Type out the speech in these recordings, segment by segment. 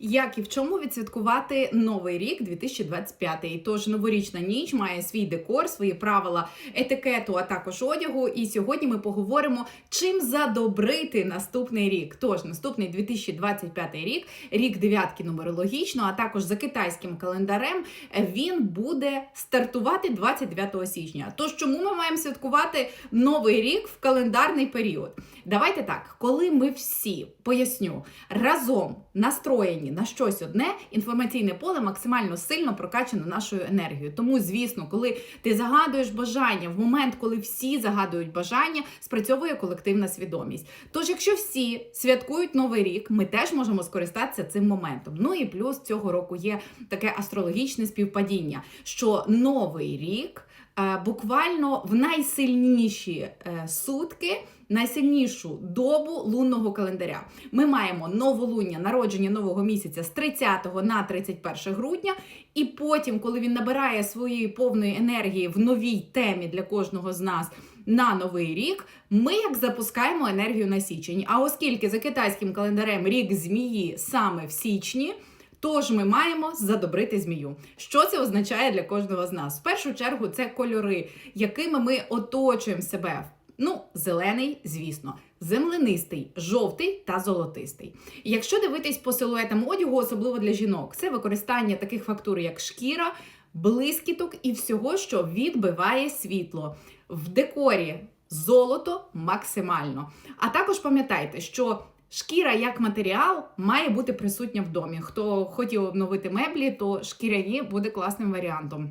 Як і в чому відсвяткувати новий рік 2025? Тож новорічна ніч має свій декор, свої правила етикету, а також одягу. І сьогодні ми поговоримо, чим задобрити наступний рік. Тож наступний 2025 рік, рік дев'ятки нумерологічно, а також за китайським календарем, він буде стартувати 29 січня. Тож чому ми маємо святкувати новий рік в календарний період? Давайте так, коли ми всі поясню разом настроєні на щось одне, інформаційне поле максимально сильно прокачано нашою енергією. Тому, звісно, коли ти загадуєш бажання, в момент, коли всі загадують бажання, спрацьовує колективна свідомість. Тож, якщо всі святкують новий рік, ми теж можемо скористатися цим моментом. Ну і плюс цього року є таке астрологічне співпадіння, що новий рік. Е, Буквально в найсильніші е, сутки, найсильнішу добу лунного календаря. Ми маємо новолуння, народження нового місяця з 30 на 31 грудня, і потім, коли він набирає своєї повної енергії в новій темі для кожного з нас. На новий рік ми як запускаємо енергію на січень. А оскільки за китайським календарем рік змії саме в січні, Тож ми маємо задобрити змію. Що це означає для кожного з нас? В першу чергу це кольори, якими ми оточуємо себе. Ну, зелений, звісно, земленистий, жовтий та золотистий. Якщо дивитись по силуетам одягу, особливо для жінок, це використання таких фактур, як шкіра, блискіток і всього, що відбиває світло. В декорі золото максимально. А також пам'ятайте, що Шкіра як матеріал має бути присутня в домі. Хто хотів обновити меблі, то шкіряні буде класним варіантом.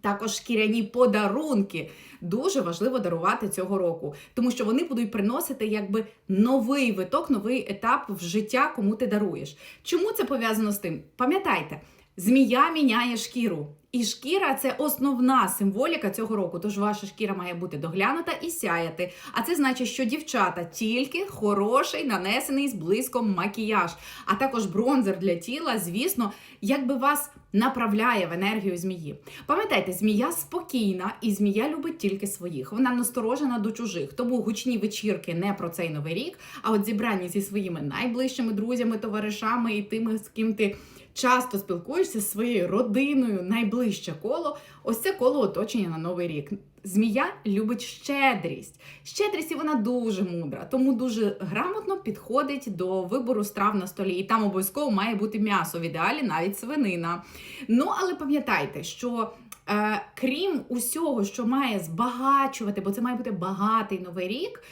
Також шкіряні подарунки дуже важливо дарувати цього року, тому що вони будуть приносити якби новий виток, новий етап в життя, кому ти даруєш. Чому це пов'язано з тим? Пам'ятайте, змія міняє шкіру. І шкіра це основна символіка цього року. Тож ваша шкіра має бути доглянута і сяяти. А це значить, що дівчата тільки хороший нанесений з блиском макіяж, а також бронзер для тіла, звісно, якби вас направляє в енергію змії. Пам'ятайте, змія спокійна і змія любить тільки своїх. Вона насторожена до чужих. Тому гучні вечірки не про цей новий рік, а от зібрання зі своїми найближчими друзями, товаришами і тими, з ким ти часто спілкуєшся зі своєю родиною, найближче коло. Ось це коло оточення на новий рік. Змія любить щедрість. Щедрість і вона дуже мудра, тому дуже грамотно підходить до вибору страв на столі. І там обов'язково має бути м'ясо, в ідеалі навіть свинина. Ну, але пам'ятайте, що. Е, крім усього, що має збагачувати, бо це має бути багатий новий рік,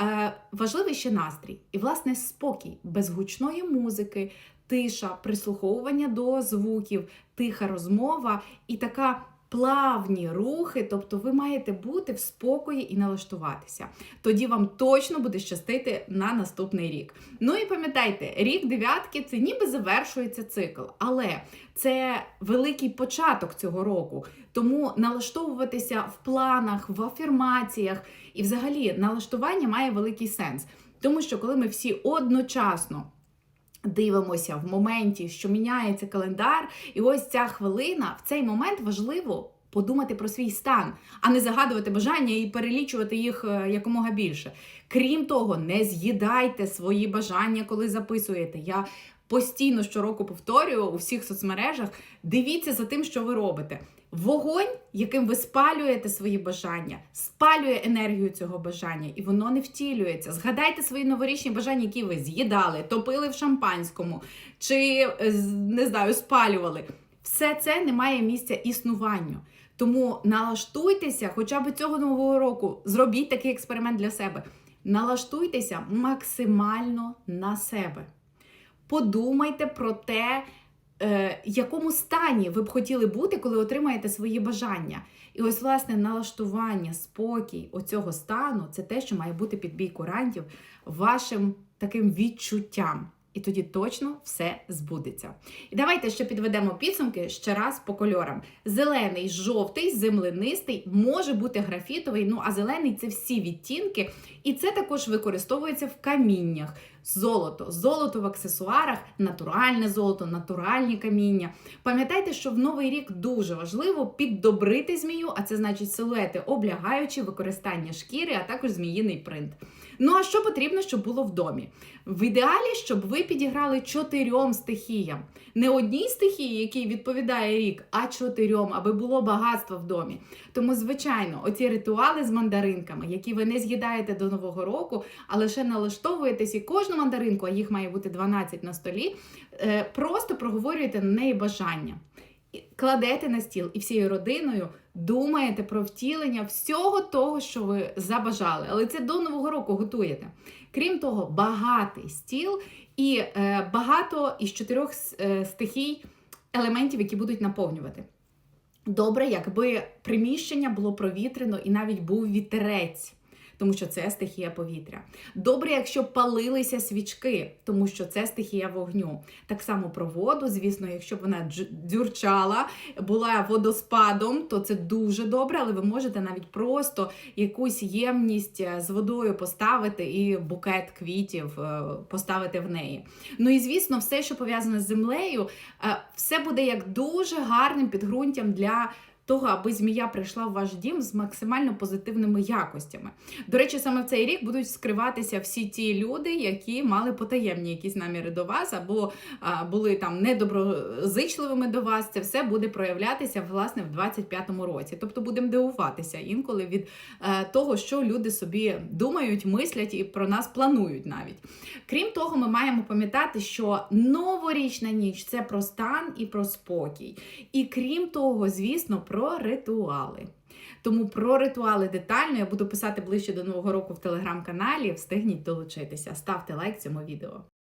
е, важливий ще настрій. І, власне, спокій без гучної музики, тиша, прислуховування до звуків, тиха розмова і така. Плавні рухи, тобто ви маєте бути в спокої і налаштуватися. Тоді вам точно буде щастити на наступний рік. Ну і пам'ятайте, рік дев'ятки це ніби завершується цикл, але це великий початок цього року. Тому налаштовуватися в планах, в афірмаціях і взагалі налаштування має великий сенс. Тому що коли ми всі одночасно дивимося в моменті, що міняється календар, і ось ця хвилина, в цей момент важливо. Подумати про свій стан, а не загадувати бажання і перелічувати їх е, якомога більше. Крім того, не з'їдайте свої бажання, коли записуєте. Я постійно щороку повторюю у всіх соцмережах. Дивіться за тим, що ви робите. Вогонь, яким ви спалюєте свої бажання, спалює енергію цього бажання, і воно не втілюється. Згадайте свої новорічні бажання, які ви з'їдали, топили в шампанському чи е, не знаю, спалювали. Все це не має місця існуванню. Тому налаштуйтеся, хоча б цього нового року, зробіть такий експеримент для себе. Налаштуйтеся максимально на себе. Подумайте про те, е, якому стані ви б хотіли бути, коли отримаєте свої бажання. І ось, власне, налаштування, спокій оцього стану це те, що має бути під бій курантів вашим таким відчуттям. І тоді точно все збудеться. І давайте ще підведемо підсумки ще раз по кольорам. Зелений, жовтий, земленистий, може бути графітовий. Ну а зелений це всі відтінки, І це також використовується в каміннях. Золото, золото в аксесуарах, натуральне золото, натуральні каміння. Пам'ятайте, що в новий рік дуже важливо піддобрити змію, а це значить силуети облягаючі, використання шкіри, а також зміїний принт. Ну а що потрібно, щоб було в домі? В ідеалі, щоб ви підіграли чотирьом стихіям. Не одній стихії, якій відповідає рік, а чотирьом, аби було багатство в домі. Тому, звичайно, оці ритуали з мандаринками, які ви не з'їдаєте до Нового року, а лише налаштовуєтесь і кожну мандаринку, а їх має бути 12 на столі, е, просто проговорюєте на неї бажання. Кладете на стіл і всією родиною думаєте про втілення всього того, що ви забажали. Але це до Нового року готуєте. Крім того, багатий стіл і е, багато із чотирьох е, стихій елементів, які будуть наповнювати. Добре, якби приміщення було провітрено і навіть був вітерець. Тому що це стихія повітря. Добре, якщо палилися свічки, тому що це стихія вогню. Так само про воду, звісно, якщо б вона дзюрчала, була водоспадом, то це дуже добре, але ви можете навіть просто якусь ємність е, з водою поставити і букет квітів е, поставити в неї. Ну і звісно, все, що пов'язане з землею, е, все буде як дуже гарним підґрунтям для. Того, аби змія прийшла в ваш дім з максимально позитивними якостями. До речі, саме в цей рік будуть скриватися всі ті люди, які мали потаємні якісь наміри до вас, або а, були там недоброзичливими до вас. Це все буде проявлятися власне в 25-му році. Тобто будемо дивуватися інколи від е, того, що люди собі думають, мислять і про нас планують навіть. Крім того, ми маємо пам'ятати, що новорічна ніч це про стан і про спокій. І крім того, звісно, про ритуали. Тому про ритуали детально я буду писати ближче до нового року в телеграм-каналі. Встигніть долучитися. Ставте лайк цьому відео.